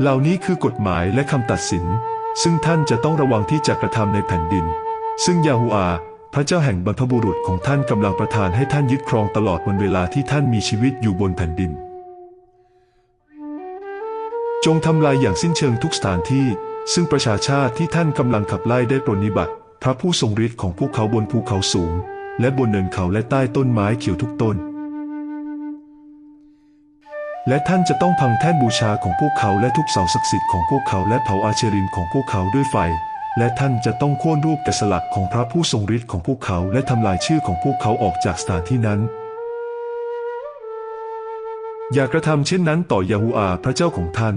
เหล่านี้คือกฎหมายและคำตัดสิน ซึ่งท่านจะต้องระวังที่จะกระทำในแผ่นดิน ซึ่งยาฮูอา พระเจ้าแห่งบรรพบุรุษของท่านกำลังประทานให้ท่านยึดครองตลอดวันเวลาที่ท่านมีชีวิตอยู่บนแผ่นดิน จงทำลายอย่างสิ้นเชิงทุกสถานที่ ซึ่งประชาชาติที่ท่านกำลังขับไล่ได้ปรนนิบัติ พระผู้ทรงฤทธิ์ของพวกเขาบนภูเขาสูง และบนเนินเขาและใต้ต้นไม้เขียวทุกต้น และท่านจะต้องพังแท่นบูชาของพวกเขาและทุกเสาศักดิ์สิทธิ์ของพวกเขาและเผาอาเชรินของพวกเขาด้วยไฟ และท่านจะต้องโค่นรูปแกะสลักของพระผู้ทรงฤทธิ์ของพวกเขาและทำลายชื่อของพวกเขาออกจากสถานที่นั้น อย่ากระทำเช่นนั้นต่อยาฮูอาพระเจ้าของท่าน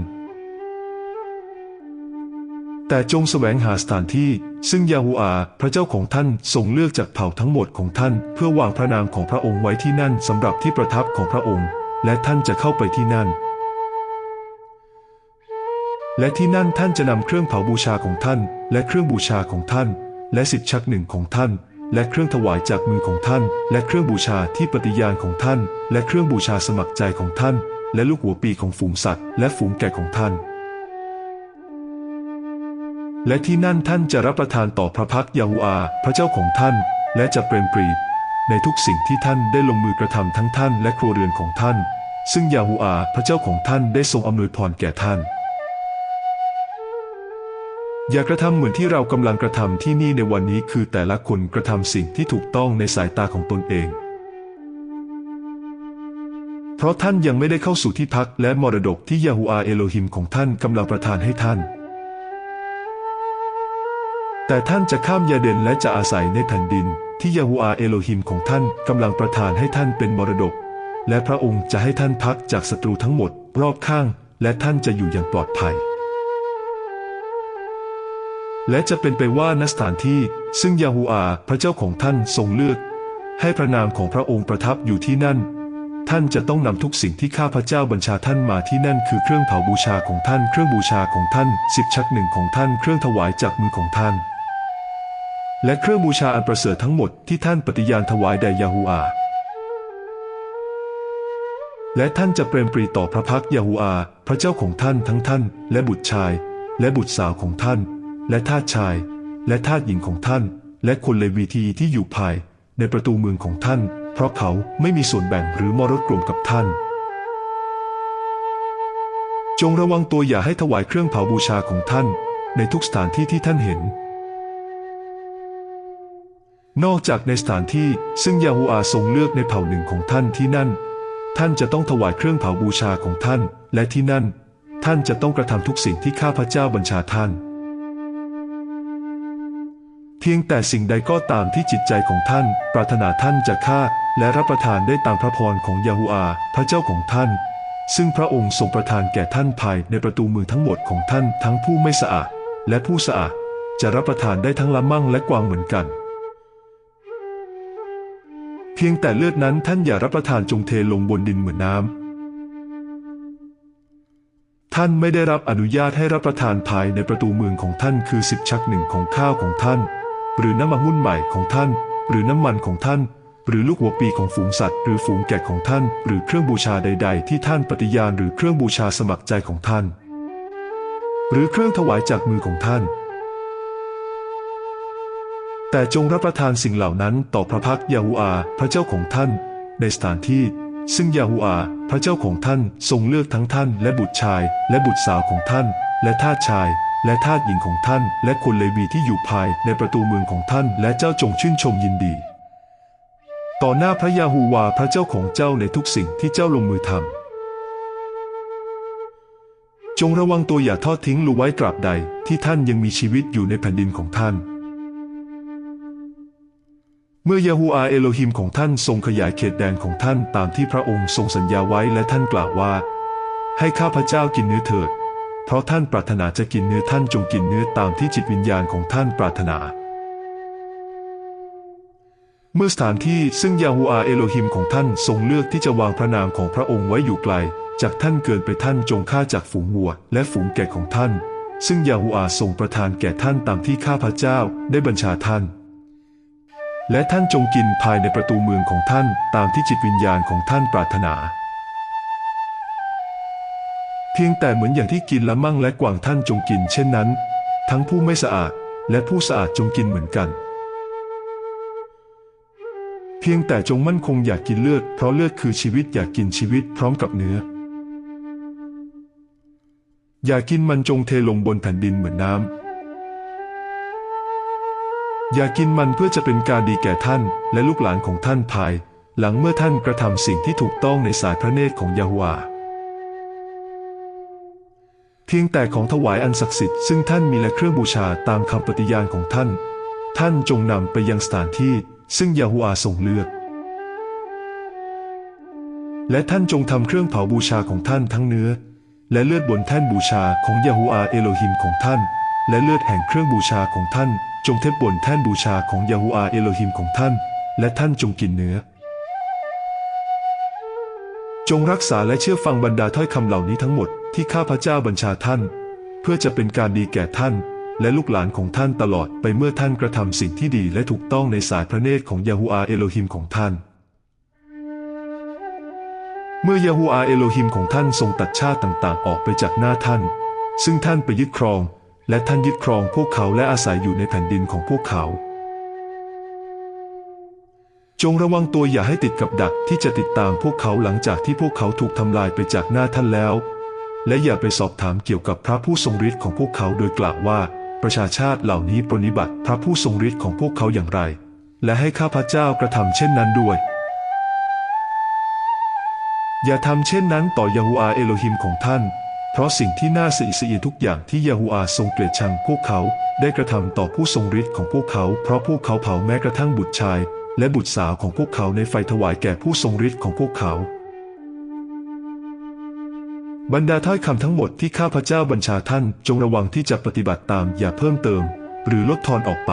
แต่จงแสวงหาสถานที่ ซึ่งยาฮูอาพระเจ้าของท่านทรงเลือกจากเผ่าทั้งหมดของท่าน เพื่อวางพระนามของพระองค์ไว้ที่นั่นสำหรับที่ประทับของพระองค์ และท่านจะเข้าไปที่นั่น และที่นั่นท่านจะนำเครื่องเผาบูชาของท่าน และเครื่องบูชาของท่าน และสิทธิชักหนึ่งของท่าน และเครื่องถวายจากมือของท่าน และเครื่องบูชาที่ปฏิญาณของท่าน และเครื่องบูชาสมัครใจของท่าน และลูกหัวปีของฝูงสัตว์ และฝูงแกะของท่าน และที่นั่นท่านจะรับประทานต่อพระพักยาฮูอา พระเจ้าของท่าน และจะเปรมปรี ในทุกสิ่งที่ท่านได้ลงมือกระทำทั้งท่านและครัวเรือนของท่าน ซึ่งยาฮูอาพระเจ้าของท่านได้ทรงอำนวยพรแก่ท่าน อย่ากระทำเหมือนที่เรากำลังกระทำที่นี่ในวันนี้คือแต่ละคนกระทำสิ่งที่ถูกต้องในสายตาของตนเอง เพราะท่านยังไม่ได้เข้าสู่ที่พักและมรดกที่ยาฮูอาเอโลฮิมของท่านกำลังประทานให้ท่านแต่ท่านจะข้ามยาเดนและจะอาศัยในแผ่นดิน ที่ยาฮูอาเอโลฮิมของท่านกำลังประทานให้ท่านเป็นมรดก และพระองค์จะให้ท่านพักจากศัตรูทั้งหมด รอบข้าง และท่านจะอยู่อย่างปลอดภัย และจะเป็นไปว่าณสถานที่ซึ่งยาฮูอาพระเจ้าของท่านทรงเลือก ให้พระนามของพระองค์ประทับอยู่ที่นั่น ท่านจะต้องนำทุกสิ่งที่ข้าพระเจ้าบัญชาท่านมาที่นั่นคือเครื่องเผาบูชาของท่าน เครื่องบูชาของท่านสิบชักหนึ่งของท่าน เครื่องถวายจากมือของท่าน และเครื่องบูชาอันประเสริฐทั้งหมดที่ท่านปฏิญาณถวายแด่ยาฮูอา และท่านจะเปรมปรีต่อพระพักยาฮูอา พระเจ้าของท่านทั้งท่าน และบุตรชาย และบุตรสาวของท่าน และทาสชาย และทาสหญิงของท่าน และคนเลวีทีที่อยู่ภาย ในประตูเมืองของท่าน เพราะเขาไม่มีส่วนแบ่งหรือมรดกรวมกับท่าน จงระวังตัวอย่าให้ถวายเครื่องเผาบูชาของท่าน ในทุกสถานที่ที่ท่านเห็น นอกจากในสถานที่ซึ่งยาฮูอาทรงเลือกในเผ่าหนึ่งของท่านที่นั่น ท่านจะต้องถวายเครื่องเผาบูชาของท่าน และที่นั่น ท่านจะต้องกระทำทุกสิ่งที่ข้าพเจ้าบัญชาท่าน เพียงแต่สิ่งใดก็ตามที่จิตใจของท่าน ปรารถนาท่านจะฆ่าและรับประทานได้ตามพระพรของยาฮูอา พระเจ้าของท่าน ซึ่งพระองค์ทรงประทานแก่ท่านภายในประตูมือทั้งหมดของท่านทั้งผู้ไม่สะอาดและผู้สะอาดจะรับประทานได้ทั้งละมั่งและกวางเหมือนกัน เพียงแต่เลือดนั้นท่านอย่ารับประทานจงเทลงบนดินเหมือนน้ำท่านไม่ได้รับอนุญาตให้รับประทานภายในประตูเมืองของท่านคือสิบชักหนึ่งของข้าวของท่าน หรือน้ำมันหุ้นใหม่ของท่าน หรือน้ำมันของท่าน หรือลูกหัวปีของฝูงสัตว์ หรือฝูงแกะของท่าน หรือเครื่องบูชาใด ๆ ที่ท่านปฏิญาณหรือเครื่องบูชาสมัครใจของท่าน หรือเครื่องถวายจากมือของท่าน แต่จงรับประทานสิ่งเหล่านั้นต่อพระพักยาฮูอา พระเจ้าของท่าน ในสถานที่ ซึ่งยาฮูอา พระเจ้าของท่านทรงเลือกทั้งท่าน และบุตรชาย และบุตรสาวของท่าน และทาสชาย และทาสหญิงของท่าน และคนเลวีที่อยู่ภายในประตูเมืองของท่าน และเจ้าจงชื่นชมยินดี ต่อหน้าพระยาฮูวาพระเจ้าของเจ้าในทุกสิ่งที่เจ้าลงมือทำจงระวังตัวอย่าทอดทิ้งลูไว้ตราบใดที่ท่านยังมีชีวิตอยู่ในแผ่นดินของท่าน เมื่อยาฮูอาเอโลฮิมของท่านทรงขยายเขตแดนของท่านตามที่พระองค์ทรงสัญญาไว้และท่านกล่าวว่า ให้ข้าพเจ้ากินเนื้อเถิด เพราะท่านปรารถนาจะกินเนื้อท่านจงกินเนื้อตามที่จิตวิญญาณของท่านปรารถนา เมื่อสถานที่ซึ่งยาฮูอาเอโลฮิมของท่านทรงเลือกที่จะวางพระนามของพระองค์ไว้อยู่ไกล จากท่านเกินไปท่านจงฆ่าจากฝูงวัว และฝูงแกะของท่าน ซึ่งยาฮูอาทรงประทานแก่ท่านตามที่ข้าพเจ้าได้บัญชาท่าน และท่านจงกินภายในประตูเมืองของท่านตามที่จิตวิญญาณของท่านปรารถนา เพียงแต่เหมือนอย่างที่กินละมั่งและกวางท่านจงกินเช่นนั้น ทั้งผู้ไม่สะอาดและผู้สะอาดจงกินเหมือนกัน เพียงแต่จงมั่นคงอยากกินเลือดเพราะเลือดคือชีวิตอยากกินชีวิตพร้อมกับเนื้อ อย่ากินมันจงเทลงบนแผ่นดินเหมือนน้ำ อย่ากินมันเพื่อจะเป็นการดีแก่ท่าน และลูกหลานของท่านภาย หลังเมื่อท่านกระทำสิ่งที่ถูกต้องในสายพระเนตรของยาฮวาเพียงแต่ของถวายอันศักดิ์สิทธิ์ซึ่งท่านมีและเครื่องบูชาตามคำปฏิญาณของท่าน ท่านจงนำไปยังสถานที่ซึ่งยาฮวาทรงเลือก และท่านจงทำเครื่องเผาบูชาของท่านทั้งเนื้อ และเลือดบนแท่นบูชาของยาฮูอาเอโลฮิมของท่าน และเลือดแห่งเครื่องบูชาของท่าน จงเทบบนแท่นบูชาของยาฮูอาเอโลฮิมของท่าน และท่านจงกินเนื้อ จงรักษาและเชื่อฟังบรรดาถ้อยคำเหล่านี้ทั้งหมดที่ข้าพเจ้าบัญชาท่าน เพื่อจะเป็นการดีแก่ท่าน และลูกหลานของท่านตลอดไปเมื่อท่านกระทำสิ่งที่ดีและถูกต้องในสายพระเนตรของยาฮูอาเอโลฮิมของท่านเมื่อยาฮูอาเอโลฮิมของท่านทรงตัดชาติต่างๆ ออกไปจากหน้าท่าน ซึ่งท่านไปยึดครอง และท่านยึดครองพวกเขาและอาศัยอยู่ในแผ่นดินของพวกเขา จงระวังตัวอย่าให้ติดกับดักที่จะติดตามพวกเขาหลังจากที่พวกเขาถูกทำลายไปจากหน้าท่านแล้ว และอย่าไปสอบถามเกี่ยวกับพระผู้ทรงฤทธิ์ของพวกเขาโดยกล่าวว่า ประชาชาติเหล่านี้ปรนนิบัติพระผู้ทรงฤทธิ์ของพวกเขาอย่างไร และให้ข้าพเจ้ากระทำเช่นนั้นด้วยอย่าทำเช่นนั้นต่อยาฮูอาเอโลฮิมของท่าน เพราะสิ่งที่น่าสะอิดสะเอียทุกอย่างที่ยาฮูอาทรงเกลียดชังพวกเขาได้กระทำต่อผู้ทรงฤทธิ์ของพวกเขา เพราะพวกเขาเผาแม้กระทั่งบุตรชาย และบุตรสาวของพวกเขาในไฟถวายแก่ผู้ทรงฤทธิ์ของพวกเขา บรรดาถ้อยคำทั้งหมดที่ข้าพเจ้าบัญชาท่านจงระวังที่จะปฏิบัติตามอย่าเพิ่มเติม หรือลดทอนออกไป